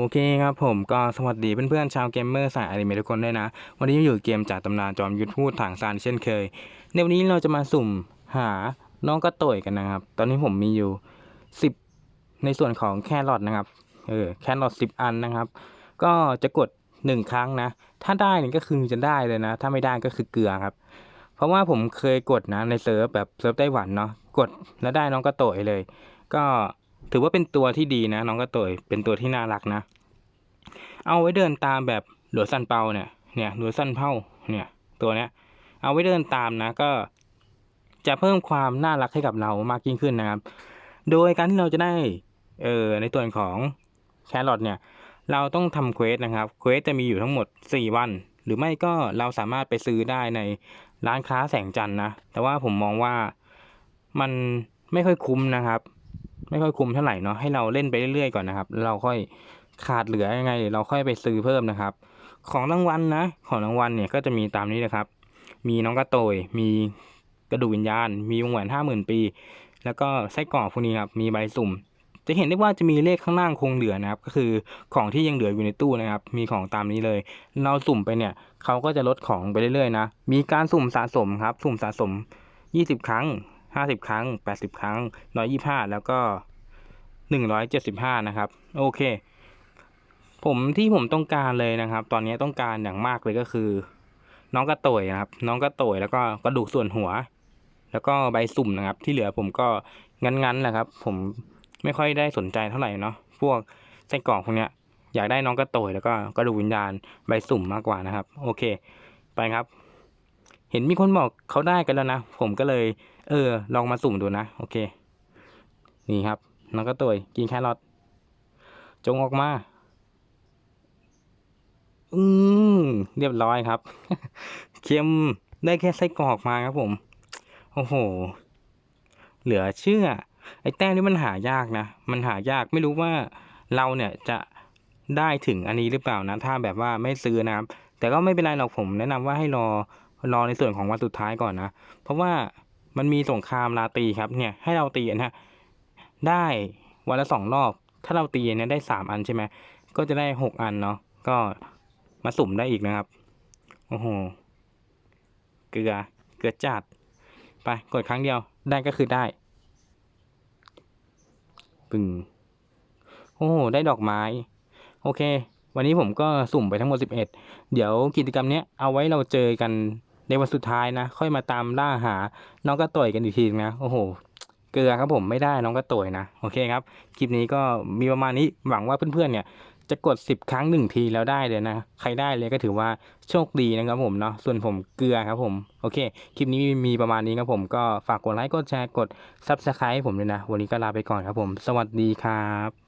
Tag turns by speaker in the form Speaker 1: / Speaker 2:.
Speaker 1: โอเคครับผมก็สวัสดีเพื่อนๆชาวเกมเมอร์สายอนิเมะทุกคนด้วยนะ วันนี้อยู่เกมจากตำนานจอมยุทธพูดถางซานเช่นเคย ในวันนี้เราจะมาสุ่มหาน้องกระต่อยกันนะครับ ตอนนี้ผมมีอยู่สิบในส่วนของแครอทนะครับเออแครอทสิบอันนะครับ ก็จะกดหนึ่งครั้งนะ ถ้าได้นี่ก็คือจะได้เลยนะ ถ้าไม่ได้ก็คือเกลือครับ เพราะว่าผมเคยกดนะในเซิร์ฟแบบเซิร์ฟไต้หวันเนาะกดแล้วได้น้องกระต่อยเลย ก็ ถือว่าเป็นตัวที่ดีนะ น้องกระต่อยเป็นตัวที่น่ารักนะ เอาไว้เดินตามแบบหลัวซันเปาเนี่ยเนี่ยหลัวซันเผาเนี่ยตัวเนี้ยเอาไว้เดินตามนะก็จะเพิ่มความน่ารักให้กับเรามากยิ่งขึ้นนะครับ โดยการที่เราจะได้เออในส่วนของแครอทเนี่ยเราต้องทำเควสนะครับเควสจะมีอยู่ทั้งหมด 4 วัน หรือไม่ก็เราสามารถไปซื้อได้ในร้านค้าแสงจันนะ แต่ว่าผมมองว่ามันไม่ค่อยคุ้มนะครับ ไม่ค่อยคุ้มเท่าไหร่เนาะให้เราเล่นไปเรื่อยๆก่อนนะครับ เราค่อยขาดเหลือยังไง เราค่อยไปซื้อเพิ่มนะครับ ของรางวัลนะของรางวัลเนี่ยก็จะมีตามนี้นะครับ มีน้องกระโตย มีกระดูกวิญญาณ มีวงแหวนห้าหมื่นปี แล้วก็ไส้กรอกพวกนี้ครับมีใบสุ่ม จะเห็นได้ว่าจะมีเลขข้างล่างคงเหลือนะครับ ก็คือของที่ยังเหลืออยู่ในตู้นะครับ มีของตามนี้เลย เราสุ่มไปเนี่ยเขาก็จะลดของไปเรื่อยๆนะ มีการสุ่มสะสมครับ สุ่มสะสม 20 ครั้ง 50ครั้ง80ครั้ง125แล้วก็175นะครับ โอเค ผมที่ผมต้องการเลยนะครับ ตอนนี้ต้องการอย่างมากเลยก็คือ น้องกระโตยนะครับ น้องกระโตยแล้วก็กระดูกส่วนหัว แล้วก็ใบสุ่มนะครับ ที่เหลือผมก็งั้นๆแหละครับ ผมไม่ค่อยได้สนใจเท่าไหร่เนาะพวกไส้กรอกพวกเนี้ยอยากได้น้องกระโตยแล้วก็กระดูกวิญญาณใบสุ่มมากกว่านะครับ โอเค ไปครับ เห็นมีคนบอกเขาได้กันแล้วนะ ผมก็เลย เออ ลองมาสุ่มดูนะ โอเค นี่ครับน้องกระโตยกินแครอทจงออกมา อืมเรียบร้อยครับ เค็มได้แค่ไส้กรอกมาครับผม โอ้โห เหลือเชื่อ ไอ้แต้มนี่มันหายากนะ มันหายากไม่รู้ว่าเราเนี่ยจะได้ถึงอันนี้หรือเปล่านะ ถ้าแบบว่าไม่ซื้อนะครับ แต่ก็ไม่เป็นไรหรอกผมแนะนำว่าให้รอ รอในส่วนของวันสุดท้ายก่อนนะ เพราะว่ามันมีสงครามลาตีครับเนี่ยให้เราตีนะฮะได้วันละสองรอบ ถ้าเราตีเนี่ยได้สามอันใช่ไหมก็จะได้หกอันเนาะก็มาสุ่มได้อีกนะครับโอ้โหเกลือเกลือจัดไปกดครั้งเดียวได้ก็คือได้ปึ่งโอ้โหได้ดอกไม้ โอเค วันนี้ผมก็สุ่มไปทั้งหมด 11 เดี๋ยวกิจกรรมเนี้ยเอาไว้เราเจอกัน ในวันสุดท้ายนะ ค่อยมาตามล่าหา น้องกระต่อยกันอีกทีนะ โอ้โห เกลือครับผมไม่ได้น้องกระต่อยนะ โอเคครับ คลิปนี้ก็มีประมาณนี้ หวังว่าเพื่อนๆเนี่ยจะกด 10 ครั้งหนึ่งทีแล้วได้เลยนะ ใครได้เลยก็ถือว่าโชคดีนะครับผมเนาะ ส่วนผมเกลือครับผม โอเค คลิปนี้มีประมาณนี้ครับผม ก็ฝากกดไลค์ กดแชร์ กด Subscribe ให้ผมด้วยนะ วันนี้ก็ลาไปก่อนครับผม สวัสดีครับ